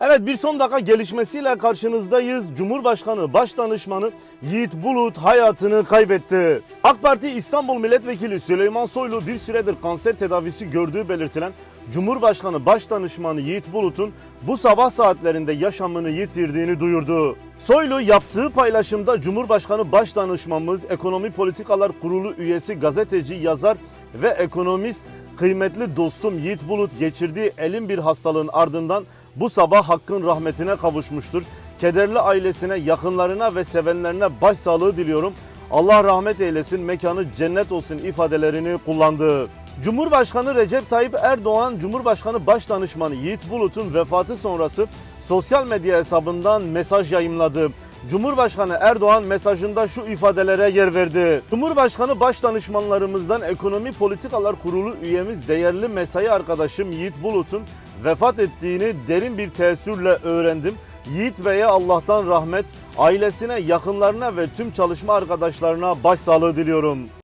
Evet bir son dakika gelişmesiyle karşınızdayız. Cumhurbaşkanı Başdanışmanı Yiğit Bulut hayatını kaybetti. AK Parti İstanbul Milletvekili Süleyman Soylu bir süredir kanser tedavisi gördüğü belirtilen Cumhurbaşkanı Başdanışmanı Yiğit Bulut'un bu sabah saatlerinde yaşamını yitirdiğini duyurdu. Soylu yaptığı paylaşımda Cumhurbaşkanı Başdanışmanımız Ekonomi Politikalar Kurulu üyesi gazeteci, yazar ve ekonomist kıymetli dostum Yiğit Bulut geçirdiği elin bir hastalığın ardından bu sabah hakkın rahmetine kavuşmuştur. Kederli ailesine, yakınlarına ve sevenlerine başsağlığı diliyorum. Allah rahmet eylesin, mekanı cennet olsun ifadelerini kullandı. Cumhurbaşkanı Recep Tayyip Erdoğan, Cumhurbaşkanı Başdanışmanı Yiğit Bulut'un vefatı sonrası sosyal medya hesabından mesaj yayımladı. Cumhurbaşkanı Erdoğan mesajında şu ifadelere yer verdi. Cumhurbaşkanı Başdanışmanlarımızdan Ekonomi Politikalar Kurulu üyemiz değerli mesai arkadaşım Yiğit Bulut'un vefat ettiğini derin bir teessürle öğrendim. Yiğit Bey'e Allah'tan rahmet, ailesine, yakınlarına ve tüm çalışma arkadaşlarına başsağlığı diliyorum.